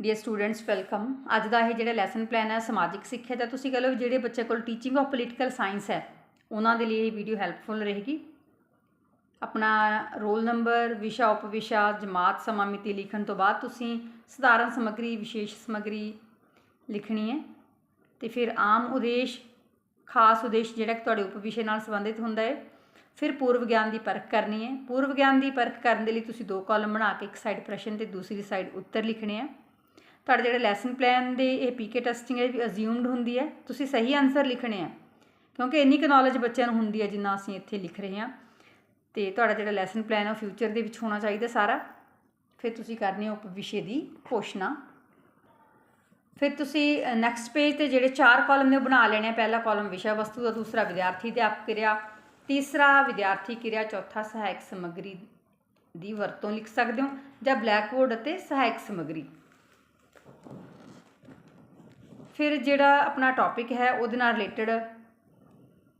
Dear students welcome ਅੱਜ ਦਾ ਇਹ ਜਿਹੜਾ ਲੈਸਨ ਪਲਾਨ ਹੈ, ਸਮਾਜਿਕ ਸਿੱਖਿਆ ਦਾ, ਤੁਸੀਂ ਕਹ ਲਓ ਵੀ ਜਿਹੜੇ ਬੱਚੇ ਕੋਲ ਟੀਚਿੰਗ ਆਫ ਪੋਲੀਟੀਕਲ ਸਾਇੰਸ ਹੈ, ਉਹਨਾਂ ਦੇ ਲਈ ਇਹ ਵੀਡੀਓ ਹੈਲਪਫੁਲ ਰਹੇਗੀ। ਆਪਣਾ ਰੋਲ ਨੰਬਰ ਵਿਸ਼ਾ ਉਪ ਵਿਸ਼ਾ ਜਮਾਤ ਸਮਾਂ ਮਿਤੀ ਲਿਖਣ ਤੋਂ ਬਾਅਦ ਤੁਸੀਂ ਸਧਾਰਨ ਸਮੱਗਰੀ, ਵਿਸ਼ੇਸ਼ ਸਮੱਗਰੀ ਲਿਖਣੀ ਹੈ। ਤੇ ਫਿਰ ਆਮ ਉਦੇਸ਼, ਖਾਸ ਉਦੇਸ਼ ਜਿਹੜਾ ਕਿ ਤੁਹਾਡੇ ਉਪ ਵਿਸ਼ੇ ਨਾਲ ਸੰਬੰਧਿਤ ਹੁੰਦਾ ਹੈ, ਫਿਰ ਪੂਰਵ ਗਿਆਨ ਦੀ ਪਰਖ ਕਰਨੀ ਹੈ। ਪੂਰਵ ਗਿਆਨ ਦੀ ਪਰਖ ਕਰਨ ਦੇ ਲਈ ਤੁਸੀਂ ਦੋ ਕਾਲਮ ਬਣਾ ਕੇ, ਇੱਕ ਸਾਈਡ ਪ੍ਰਸ਼ਨ ਤੇ ਦੂਸਰੀ ਸਾਈਡ ਉੱਤਰ ਲਿਖਣੇ ਆ। ਤੁਹਾਡੇ ਜਿਹੜੇ ਲੈਸਨ ਪਲਾਨ ਦੇ ਇਹ ਪੀਕੇ ਟੈਸਟਿੰਗ ਹੈ ਵੀ ਅਸਿਊਮਡ ਹੁੰਦੀ ਹੈ। ਤੁਸੀਂ ਸਹੀ ਆਨਸਰ ਲਿਖਣੇ ਆ। ਕਿਉਂਕਿ ਇੰਨੀ ਕੁ ਨੌਲੇਜ ਬੱਚਿਆਂ ਨੂੰ ਹੁੰਦੀ ਹੈ ਜਿੰਨਾ ਅਸੀਂ ਇੱਥੇ ਲਿਖ ਰਹੇ ਹਾਂ। ਤੇ ਤੁਹਾਡਾ ਜਿਹੜਾ ਲੈਸਨ ਪਲਾਨ ਹੈ, ਉਹ ਫਿਊਚਰ ਦੇ ਵਿੱਚ ਹੋਣਾ ਚਾਹੀਦਾ ਸਾਰਾ। ਫਿਰ ਤੁਸੀਂ ਕਰਨੀ ਹੈ ਉਪ ਵਿਸ਼ੇ ਦੀ ਘੋਸ਼ਣਾ। ਫਿਰ ਤੁਸੀਂ ਨੈਕਸਟ ਪੇਜ ਤੇ ਜਿਹੜੇ ਚਾਰ ਕਾਲਮ ਨੇ, ਉਹ ਬਣਾ ਲੈਣੇ ਆ। ਪਹਿਲਾ ਕਾਲਮ ਵਿਸ਼ਾ ਵਸਤੂ ਦਾ, ਦੂਸਰਾ ਵਿਦਿਆਰਥੀ ਤੇ ਆਪ ਕਿਰਿਆ। ਤੀਸਰਾ ਵਿਦਿਆਰਥੀ ਕਿਰਿਆ, ਚੌਥਾ ਸਹਾਇਕ ਸਮੱਗਰੀ ਦੀ ਵਰਤੋਂ ਲਿਖ ਸਕਦੇ ਹੋ। ਜਾਂ ਬਲੈਕ ਬੋਰਡ ਅਤੇ ਸਹਾਇਕ ਸਮੱਗਰੀ। ਫਿਰ ਜਿਹੜਾ ਆਪਣਾ ਟੌਪਿਕ ਹੈ ਉਹਦੇ ਨਾਲ ਰਿਲੇਟਡ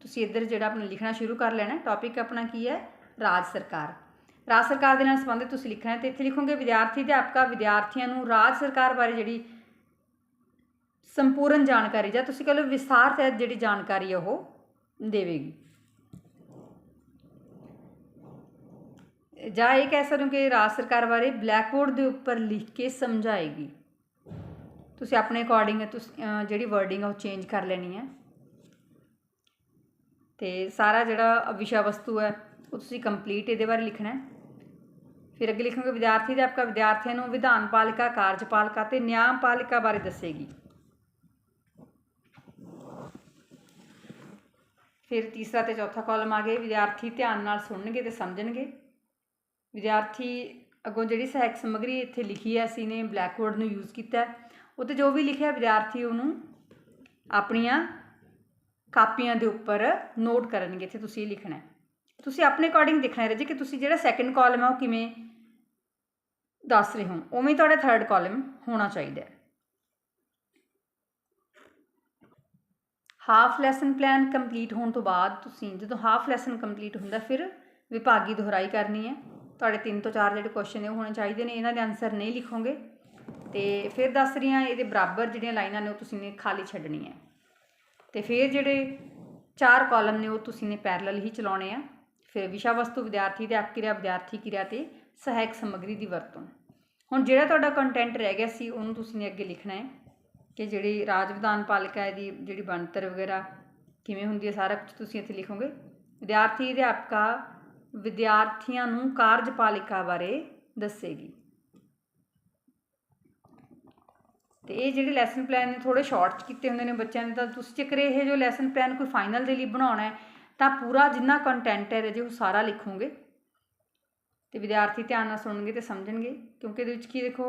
ਤੁਸੀਂ ਇੱਧਰ ਜਿਹੜਾ ਆਪਣਾ ਲਿਖਣਾ ਸ਼ੁਰੂ ਕਰ ਲੈਣਾ। ਟੌਪਿਕ ਆਪਣਾ ਕੀ ਹੈ? ਰਾਜ ਸਰਕਾਰ। ਰਾਜ ਸਰਕਾਰ ਦੇ ਨਾਲ ਸੰਬੰਧਿਤ ਤੁਸੀਂ ਲਿਖਣਾ ਹੈ ਤੇ ਇੱਥੇ ਲਿਖੋਗੇ ਵਿਦਿਆਰਥੀ ਅਧਿਆਪਕਾ ਵਿਦਿਆਰਥੀਆਂ ਨੂੰ ਰਾਜ ਸਰਕਾਰ ਬਾਰੇ ਜਿਹੜੀ ਸੰਪੂਰਨ ਜਾਣਕਾਰੀ ਜਾਂ ਤੁਸੀਂ ਕਹ ਲਓ ਵਿਸਥਾਰ ਸਹਿਤ ਜਿਹੜੀ ਜਾਣਕਾਰੀ ਹੈ ਉਹ ਦੇਵੇਗੀ। ਜਾਂ ਇਹ ਕਹਿ ਸਕਦੇ ਹੋ ਕਿ ਰਾਜ ਸਰਕਾਰ ਬਾਰੇ ਬਲੈਕ ਬੋਰਡ ਦੇ ਉੱਪਰ ਲਿਖ ਕੇ ਸਮਝਾਏਗੀ। ਤੁਸੀਂ ਆਪਣੇ ਅਕੋਰਡਿੰਗ ਤੁਸੀਂ ਜਿਹੜੀ ਵਰਡਿੰਗ ਆ ਉਹ ਚੇਂਜ ਕਰ ਲੈਣੀ ਹੈ ਤੇ ਸਾਰਾ ਜਿਹੜਾ ਵਿਸ਼ਾ ਵਸਤੂ ਹੈ ਉਹ ਤੁਸੀਂ ਕੰਪਲੀਟ ਇਹਦੇ ਬਾਰੇ ਲਿਖਣਾ ਹੈ। ਫਿਰ ਅੱਗੇ ਲਿਖੋਗੇ, ਵਿਦਿਆਰਥੀ ਦੇ ਆਪਕਾ ਵਿਦਿਆਰਥੀਆਂ ਨੂੰ ਵਿਧਾਨ ਪਾਲਿਕਾ ਕਾਰਜਪਾਲਿਕਾ ਤੇ ਨਿਆਂ ਪਾਲਿਕਾ ਬਾਰੇ ਦੱਸੇਗੀ। ਫਿਰ ਤੀਸਰਾ ਤੇ ਚੌਥਾ ਕਾਲਮ ਆ ਗਏ, ਵਿਦਿਆਰਥੀ ਧਿਆਨ ਨਾਲ ਸੁਣਨਗੇ ਤੇ ਸਮਝਣਗੇ। ਵਿਦਿਆਰਥੀ ਅੱਗੋਂ ਜਿਹੜੀ ਸਹਾਇਕ ਸਮੱਗਰੀ ਇੱਥੇ ਲਿਖੀ ਹੈ ਅਸੀਂ ਨੇ ਬਲੈਕ ਨੂੰ ਯੂਜ਼ ਕੀਤਾ ਉੱਤੇ ਜੋ ਵੀ ਲਿਖਿਆ ਵਿਦਿਆਰਥੀ ਉਹਨੂੰ ਆਪਣੀਆਂ ਕਾਪੀਆਂ ਦੇ ਉੱਪਰ ਨੋਟ ਕਰਨਗੇ ਇੱਥੇ ਤੁਸੀਂ ਲਿਖਣਾ ਤੁਸੀਂ ਆਪਣੇ ਅਕੋਰਡਿੰਗ ਦੇਖਣਾ ਹੈ ਜੀ ਕਿ ਤੁਸੀਂ ਜਿਹੜਾ ਸੈਕੰਡ ਕਾਲਮ ਹੈ ਉਹ ਕਿਵੇਂ ਦੱਸ ਰਹੇ ਹੋ। ਉਵੇਂ ਤੁਹਾਡਾ ਥਰਡ ਕਾਲਮ ਹੋਣਾ ਚਾਹੀਦਾ ਹੈ। ਹਾਫ ਲੈਸਨ ਪਲਾਨ ਕੰਪਲੀਟ ਹੋਣ ਤੋਂ ਬਾਅਦ ਤੁਸੀਂ ਜਦੋਂ ਹਾਫ ਲੈਸਨ ਕੰਪਲੀਟ ਹੁੰਦਾ ਫਿਰ ਵਿਭਾਗੀ ਦੁਹਰਾਈ ਕਰਨੀ ਹੈ। ਤੁਹਾਡੇ ਤਿੰਨ ਤੋਂ ਚਾਰ ਜਿਹੜੇ ਕੁਐਸਚਨ ਨੇ ਉਹ ਹੋਣੇ ਚਾਹੀਦੇ ਨੇ, ਇਹਨਾਂ ਦੇ ਆਨਸਰ ਨਹੀਂ ਲਿਖੋਗੇ। ਤੇ ਫਿਰ ਦੱਸ ਰਹੀ ਹਾਂ, ਇਹਦੇ ਬਰਾਬਰ ਜਿਹੜੀਆਂ ਲਾਈਨਾਂ ਨੇ ਉਹ ਤੁਸੀਂ ਨੇ ਖਾਲੀ ਛੱਡਣੀ ਹੈ। ਤੇ ਫਿਰ ਜਿਹੜੇ ਚਾਰ ਕਾਲਮ ਨੇ ਉਹ ਤੁਸੀਂ ਨੇ ਪੈਰਲਲ ਹੀ ਚਲਾਉਣੇ ਆ। ਫਿਰ ਵਿਸ਼ਾ ਵਸਤੂ ਵਿਦਿਆਰਥੀ ਦੇ ਕਿਰਿਆ ਵਿਦਿਆਰਥੀ ਕਿਰਿਆ ਤੇ ਸਹਾਇਕ ਸਮੱਗਰੀ ਦੀ ਵਰਤੋਂ। ਹੁਣ ਜਿਹੜਾ ਤੁਹਾਡਾ ਕੰਟੈਂਟ ਰਹਿ ਗਿਆ ਸੀ, ਉਹਨੂੰ ਤੁਸੀਂ ਨੇ ਅੱਗੇ ਲਿਖਣਾ ਹੈ ਕਿ ਜਿਹੜੀ ਰਾਜ ਵਿਧਾਨ ਪਾਲਿਕਾ ਹੈ ਦੀ ਜਿਹੜੀ ਬਣਤਰ ਵਗੈਰਾ ਕਿਵੇਂ ਹੁੰਦੀ ਹੈ, ਸਾਰਾ ਕੁਝ ਤੁਸੀਂ ਇੱਥੇ ਲਿਖੋਗੇ। ਵਿਦਿਆਰਥੀ ਅਧਿਆਪਕਾ ਵਿਦਿਆਰਥੀਆਂ ਨੂੰ ਕਾਰਜਪਾਲਿਕਾ ਬਾਰੇ ਦੱਸੇਗੀ। ਤੇ ਇਹ ਜਿਹੜੇ ਲੈਸਨ ਪਲਾਨ ਨੇ ਥੋੜੇ ਸ਼ਾਰਟ ਚ ਕੀਤੇ ਹੁੰਦੇ ਨੇ ਬੱਚਿਆਂ ਨੇ, ਤਾਂ ਤੁਸੀਂ ਚੱਕਰ ਇਹ ਜੋ ਲੈਸਨ ਪਲਾਨ ਕੋਈ ਫਾਈਨਲ ਦੇ ਲਈ ਬਣਾਉਣਾ ਹੈ, ਤਾਂ ਪੂਰਾ ਜਿੰਨਾ ਕੰਟੈਂਟ ਹੈ ਜੇ ਉਹ ਸਾਰਾ ਲਿਖੋਗੇ। ਤੇ ਵਿਦਿਆਰਥੀ ਧਿਆਨ ਨਾਲ ਸੁਣਨਗੇ ਤੇ ਸਮਝਣਗੇ, ਕਿਉਂਕਿ ਇਹਦੇ ਵਿੱਚ ਕੀ ਦੇਖੋ,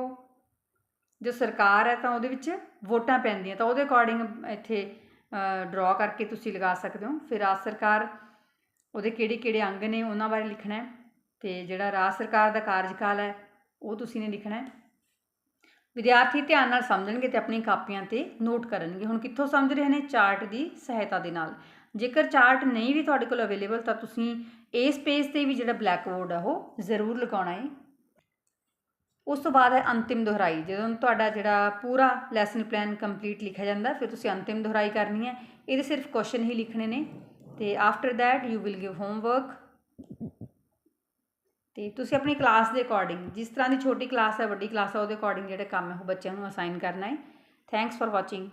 ਜੋ ਸਰਕਾਰ ਹੈ ਤਾਂ ਉਹਦੇ ਵਿੱਚ ਵੋਟਾਂ ਪੈਂਦੀਆਂ, ਤਾਂ ਉਹਦੇ ਅਕੋਰਡਿੰਗ ਇੱਥੇ ਡਰਾ ਕਰਕੇ ਤੁਸੀਂ ਲਗਾ ਸਕਦੇ ਹੋ। ਫਿਰ ਰਾਜ ਸਰਕਾਰ ਉਹਦੇ ਕਿਹੜੇ ਕਿਹੜੇ ਅੰਗ ਨੇ ਉਹਨਾਂ ਬਾਰੇ ਲਿਖਣਾ ਹੈ, ਤੇ ਜਿਹੜਾ ਰਾਜ ਸਰਕਾਰ ਦਾ ਕਾਰਜਕਾਲ ਹੈ, ਉਹ ਤੁਸੀਂ ਨੇ ਲਿਖਣਾ ਹੈ। ਵਿਦਿਆਰਥੀ ਧਿਆਨ ਨਾਲ ਸਮਝਣਗੇ ਤੇ ਆਪਣੀ ਕਾਪੀਆਂ ਤੇ ਨੋਟ ਕਰਨਗੇ। ਹੁਣ ਕਿੱਥੋਂ ਸਮਝ ਰਹੇ ਨੇ? ਚਾਰਟ ਦੀ ਸਹਾਇਤਾ ਦੇ ਨਾਲ। ਜੇਕਰ ਚਾਰਟ ਨਹੀਂ ਵੀ ਤੁਹਾਡੇ ਕੋਲ ਅਵੇਲੇਬਲ ਤਾਂ ਤੁਸੀਂ ਇਸ ਪੇਜ ਤੇ ਵੀ ਜਿਹੜਾ ਬਲੈਕ ਬੋਰਡ ਆ, ਉਹ ਜ਼ਰੂਰ ਲਗਾਉਣਾ ਹੈ ਉਸ ਤੋਂ ਬਾਅਦ ਹੈ ਅੰਤਿਮ ਦੁਹਰਾਈ। ਜਦੋਂ ਤੁਹਾਡਾ ਜਿਹੜਾ ਪੂਰਾ ਲੈਸਨ ਪਲਾਨ ਕੰਪਲੀਟ ਲਿਖਿਆ ਜਾਂਦਾ, ਫਿਰ ਤੁਸੀਂ ਅੰਤਿਮ ਦੁਹਰਾਈ ਕਰਨੀ ਹੈ। ਇਹਦੇ ਸਿਰਫ ਕੁਐਸਚਨ ਹੀ ਲਿਖਣੇ ਨੇ ਤੇ after that you will give homework ਤੇ ਤੁਸੀਂ ਆਪਣੀ ਕਲਾਸ ਦੇ ਅਕੋਰਡਿੰਗ ਜਿਸ ਤਰ੍ਹਾਂ ਦੀ ਛੋਟੀ ਕਲਾਸ ਹੈ, ਵੱਡੀ ਕਲਾਸ ਹੈ, ਉਹਦੇ ਅਕੋਰਡਿੰਗ ਜਿਹੜੇ ਕੰਮ ਹੈ, ਉਹ ਬੱਚਿਆਂ ਨੂੰ ਅਸਾਈਨ ਕਰਨਾ ਹੈ। Thanks for watching